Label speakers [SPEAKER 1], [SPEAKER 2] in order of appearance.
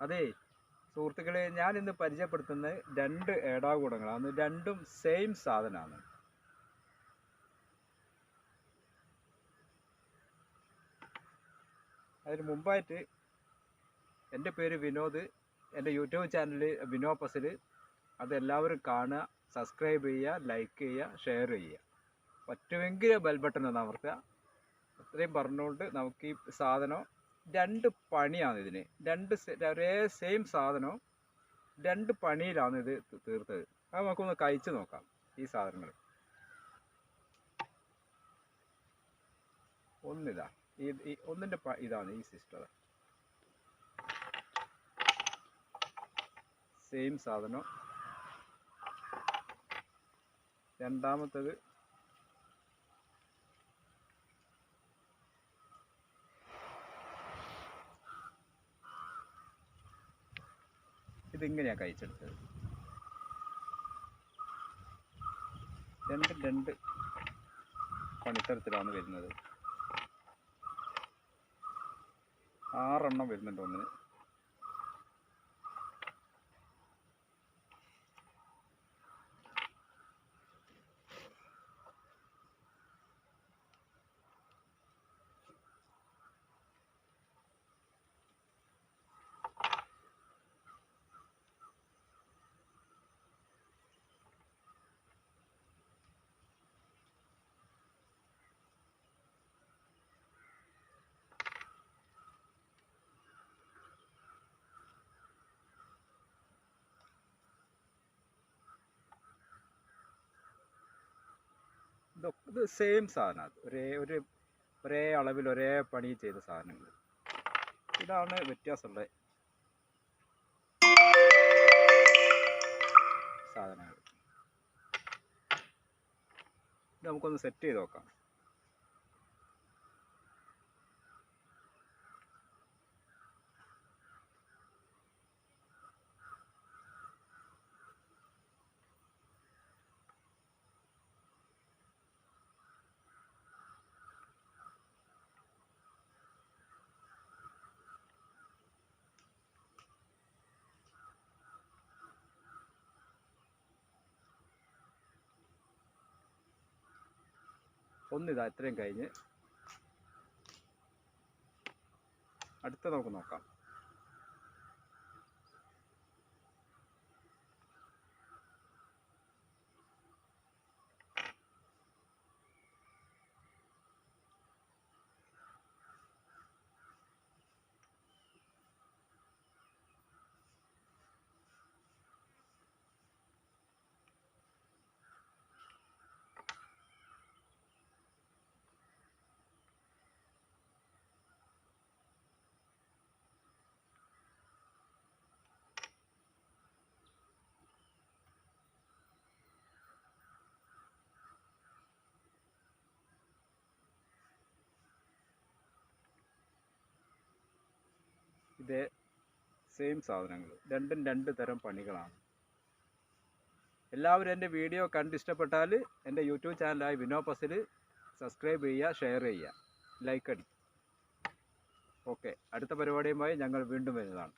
[SPEAKER 1] അതെ സുഹൃത്തുക്കളെ ഞാൻ ഇന്ന് പരിചയപ്പെടുത്തുന്ന രണ്ട് ഏടാകൂടങ്ങളാണ്. രണ്ടും സെയിം സാധനമാണ്. അതിന് മുമ്പായിട്ട് എന്റെ പേര് വിനോദ്. എന്റെ യൂട്യൂബ് ചാനൽ വിനോ അത് അതെല്ലാവരും കാണുക സബ്സ്ക്രൈബ് ചെയ്യുക ലൈക്ക് ചെയ്യുക ഷെയർ ചെയ്യുക. പറ്റുമെങ്കിൽ ബെൽ ബട്ടൺ ഒന്ന് അമർത്തുക. അത്രയും പറഞ്ഞുകൊണ്ട് നമുക്ക് ഈ സാധനം രണ്ട് പണിയാണ് ഇതിന്. രണ്ട് ഒരേ സെയിം സാധനവും രണ്ട് പണിയിലാണ് ഇത് തീർത്തത്. അത് നമുക്കൊന്ന് കഴിച്ച് നോക്കാം ഈ സാധനങ്ങൾ. ഒന്നിതാ ഈ ഒന്നിന്റെ ഇതാണ് ഈ സിസ്റ്റർ. സെയിം സാധനം. രണ്ടാമത്തത് ഇതിങ്ങനെയാണ് കഴിച്ചെടുത്തത്. രണ്ട് രണ്ട് പണിത്തരത്തിലാണ് വരുന്നത്. ആറെണ്ണം വരുന്നുണ്ട് ഒന്നിന്. ഇതൊക്കെ ഇത് സെയിം സാധനമാണ് ഒരേ ഒരു ഒരേ അളവിൽ ഒരേ പണി ചെയ്ത സാധനങ്ങൾ. ഇതാണ് വ്യത്യാസമുള്ള സാധനങ്ങൾ. നമുക്കൊന്ന് സെറ്റ് ചെയ്ത് നോക്കാം. ഒന്നിതാ ഇത്രയും കഴിഞ്ഞ്. അടുത്ത നമുക്ക് നോക്കാം. ഇതേ സെയിം സാധനങ്ങൾ രണ്ടും രണ്ട് തരം പണികളാണ്. എല്ലാവരും എന്റെ വീഡിയോ കണ്ട് ഇഷ്ടപ്പെട്ടാൽ എന്റെ യൂട്യൂബ് ചാനലായ വിനോപസിൽ സബ്സ്ക്രൈബ് ചെയ്യുക ഷെയർ ചെയ്യുക ലൈക്ക് അടി ഓക്കെ അടുത്ത പരിപാടിയുമായി ഞങ്ങൾ വീണ്ടും വരുന്നതാണ്.